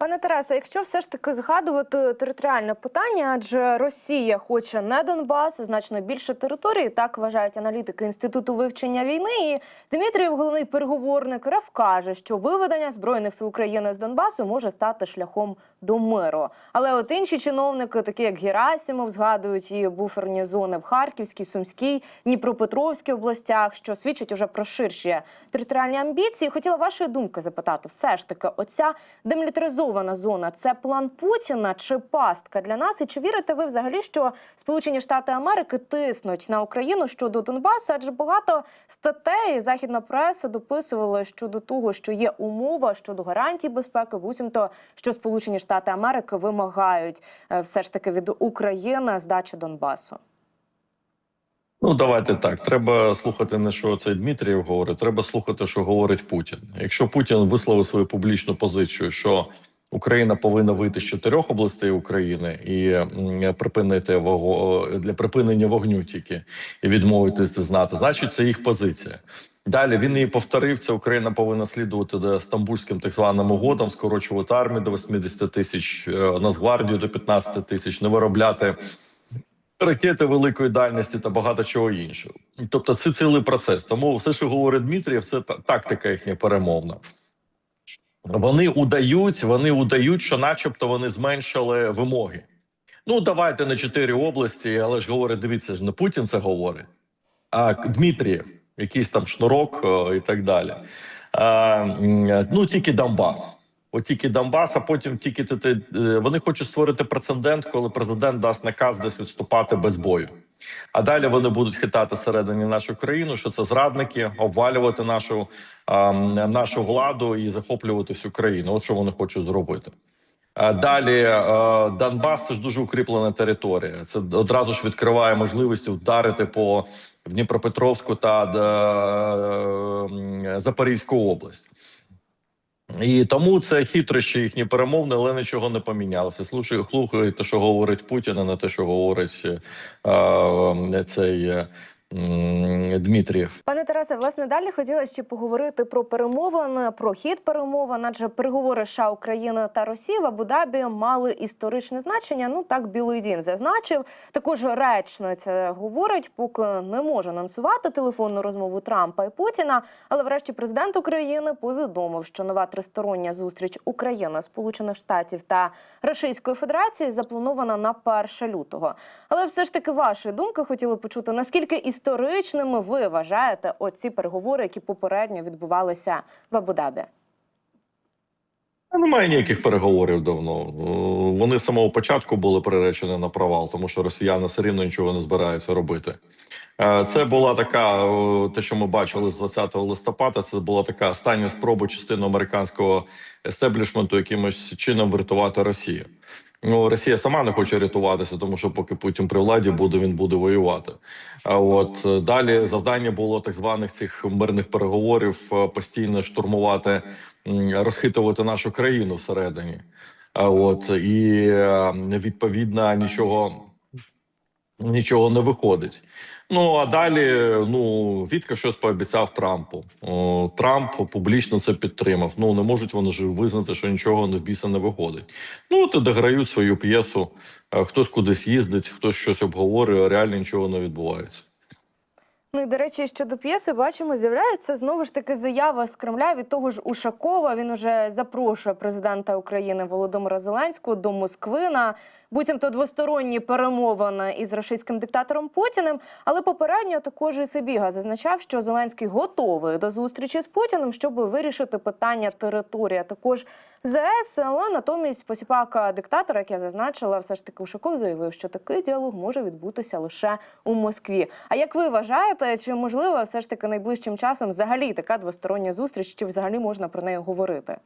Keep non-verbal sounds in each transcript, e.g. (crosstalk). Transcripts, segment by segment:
Пане Тарасе, якщо все ж таки згадувати територіальне питання, адже Росія хоче не Донбас, а значно більше території, так вважають аналітики інституту вивчення війни. І Дмитрієв, головний переговорник РФ, каже, що виведення збройних сил України з Донбасу може стати шляхом до миру. Але от інші чиновники, такі як Герасимов, згадують і буферні зони в Харківській, Сумській, Дніпропетровській областях, що свідчить уже про ширші територіальні амбіції. Хотіла вашої думки запитати, все ж таки, оця демілітаризована зона це план Путіна чи пастка для нас? І чи вірите ви взагалі, що Сполучені Штати Америки тиснуть на Україну щодо Донбасу? Адже багато статей західна преса дописувала щодо того, що є умова щодо гарантій безпеки, буцімто що Сполучені Штати Америки вимагають е, все ж таки від України здачі Донбасу. Ну, давайте так. Треба слухати не що цей Дмитрієв говорить, треба слухати, що говорить Путін. Якщо Путін висловив свою публічну позицію, що Україна повинна вийти з чотирьох областей України і припинити вого для припинення вогню тільки і відмовитися знати, значить це їх позиція. Далі він її повторив. Це Україна повинна слідувати до стамбульським так званим угодам, скорочувати армію до 80 тисяч, е, Нацгвардію до 15 тисяч, не виробляти ракети великої дальності та багато чого іншого. Тобто, це цілий процес. Тому все, що говорить Дмитрієв, це тактика їхня перемовна. Вони удають, вони удають, що, начебто, вони зменшили вимоги. Ну, давайте на чотири області, але ж говорить, дивіться ж, не Путін це говорить, а Дмитрієв, якийсь там шнурок е, і так далі. А, ну, тільки Донбас. От тільки Донбас, а потім тільки ти, е, вони хочуть створити прецедент, коли президент дасть наказ десь відступати без бою. А далі вони будуть хитати всередині нашу країну, що це зрадники, обвалювати нашу, а, м, нашу владу і захоплювати всю країну. От що вони хочуть зробити. Далі е, Донбас це ж дуже укріплена територія. Це одразу ж відкриває можливості вдарити по Дніпропетровську та е, Запорізьку область. І тому це хитрощі їхні перемовини, але нічого не помінялося. Слушай, те, що говорить Путін, а не те, що говорить е, цей е, Дмитрієв. Пане Тарасе, власне, далі хотіла ще поговорити про перемовини, про хід перемовин, адже переговори США, України та Росії в Абу-Дабі мали історичне значення. Ну так Білий Дім зазначив. Також речниця говорить, поки не може анонсувати телефонну розмову Трампа і Путіна. Але врешті президент України повідомив, що нова тристороння зустріч України, Сполучених Штатів та Російської Федерації запланована на 1 лютого. Але все ж таки вашої думки хотіли почути, наскільки історичними ви вважаєте оці переговори, які попередньо відбувалися в Абу-Дабі? Немає ніяких переговорів давно. Е, Вони з самого початку були приречені на провал, тому що росіяни все рівно нічого не збираються робити. Е, Це була така, е, те, що ми бачили з 20 листопада. Це була така остання спроба частини американського естеблішменту якимось чином врятувати Росію. Ну, Росія сама не хоче рятуватися, тому що поки Путін при владі буде, він буде воювати. А от е, далі завдання було так званих цих мирних переговорів е, постійно штурмувати, розхитувати нашу країну всередині. А от і е, відповідно нічого. Нічого не виходить. Ну а далі ну Вітка щось пообіцяв Трампу. О, Трамп публічно це підтримав. Ну не можуть вони ж визнати, що нічого не в біса не виходить. Ну то дограють свою п'єсу. Е, Хтось кудись їздить, хтось щось обговорює, а реально нічого не відбувається. Ну і до речі, щодо п'єси, бачимо, з'являється знову ж таки заява з Кремля від того ж Ушакова. Він уже запрошує президента України Володимира Зеленського до Москви на буцімто двосторонні перемовини із російським диктатором Путіним. Але попередньо також і Сибіга зазначав, що Зеленський готовий до зустрічі з Путіним, щоб вирішити питання території. Також ЗС, але натомість посіпака диктатора, як я зазначила, все ж таки Ушаков заявив, що такий діалог може відбутися лише у Москві. А як ви вважаєте, чи можливо все ж таки найближчим часом взагалі така двостороння зустріч, чи взагалі можна про неї говорити?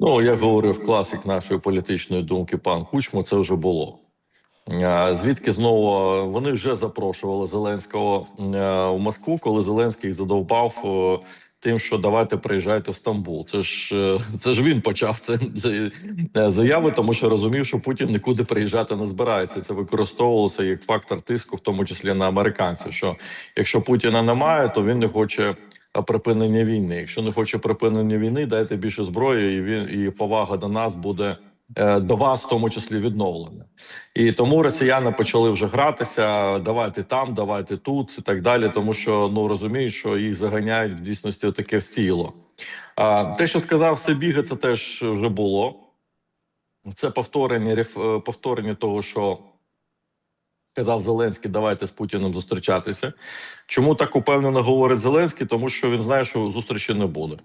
Ну як говорив класик нашої політичної думки, пан Кучмо, це вже було. Звідки знову вони вже запрошували Зеленського в у Москву, коли Зеленський задовбав е, тим, що давайте приїжджайте в Стамбул. Це ж е, це ж він почав це е, заяви, тому що розумів, що Путін нікуди приїжджати не збирається. Це використовувалося як фактор тиску, в тому числі на американців. Що якщо Путіна немає, то він не хоче А припинення війни. Якщо не хоче припинення війни, дайте більше зброї, і він і повага до нас буде до вас, в тому числі відновлена. І тому росіяни почали вже гратися. Давайте там, давайте тут і так далі. Тому що ну розуміють, що їх заганяють в дійсності таке в стіло. А те, що сказав Сибіга, це теж вже було. Це повторення е, повторення того, що казав Зеленський, давайте з Путіним зустрічатися. Чому так упевнено говорить Зеленський? Тому що він знає, що зустрічі не буде.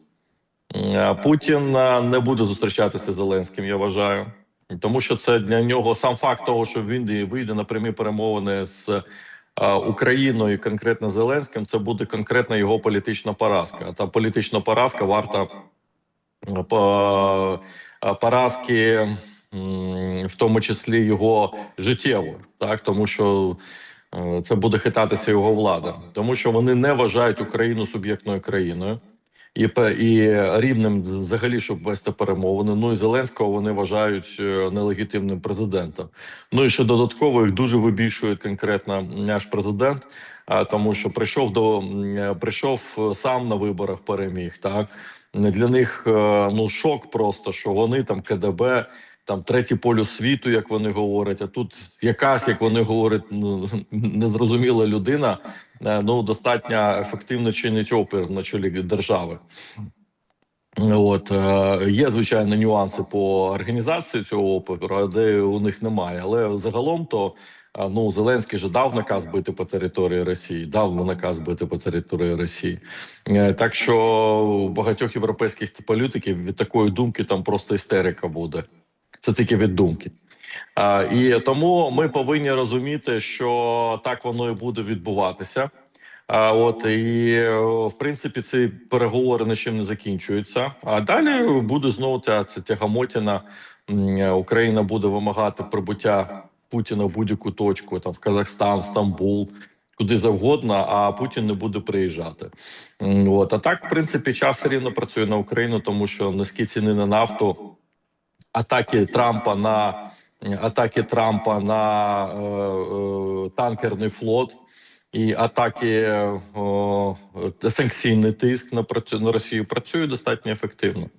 Путін не буде зустрічатися з Зеленським, я вважаю. Тому що це для нього сам факт того, що він вийде на прямі перемовини з Україною, конкретно Зеленським, це буде конкретна його політична поразка. Та політична поразка варта по- поразки, в тому числі його життєвої, так тому що е, це буде хитатися його влада, тому що вони не вважають Україну суб'єктною країною. І, і рівним взагалі, щоб вести перемовини. Ну і Зеленського вони вважають е, нелегітимним президентом. Ну і ще додатково їх дуже вибільшує конкретно наш президент, а, тому що прийшов до е, прийшов е, сам на виборах, переміг. Так для них ну шок просто, що вони там КДБ. Там третій полюс світу, як вони говорять, а тут якась, як вони говорять, ну (laughs) незрозуміла людина, ну достатньо ефективно чинить опір на чолі держави. От е, є звичайно нюанси по організації цього опору, де у них немає. Але загалом то е, ну Зеленський же дав наказ бити по території Росії, дав наказ бити по території Росії. Е, Так що у багатьох європейських політиків від такої думки там просто істерика буде. Це тільки від думки. А, і тому ми повинні розуміти, що так воно і буде відбуватися. А от і в принципі ці переговори нічим не закінчуються. А далі буде знову ця, ця тягамотіна. Україна буде вимагати прибуття Путіна в будь-яку точку, там в Казахстан, Стамбул, куди завгодно, а Путін не буде приїжджати. От а так, в принципі, час рівно працює на Україну, тому що низькі ціни на нафту, атаки Трампа на атаки Трампа на е, е, танкерний флот. І атаки е, санкційний тиск на працю на Росію працює достатньо ефективно.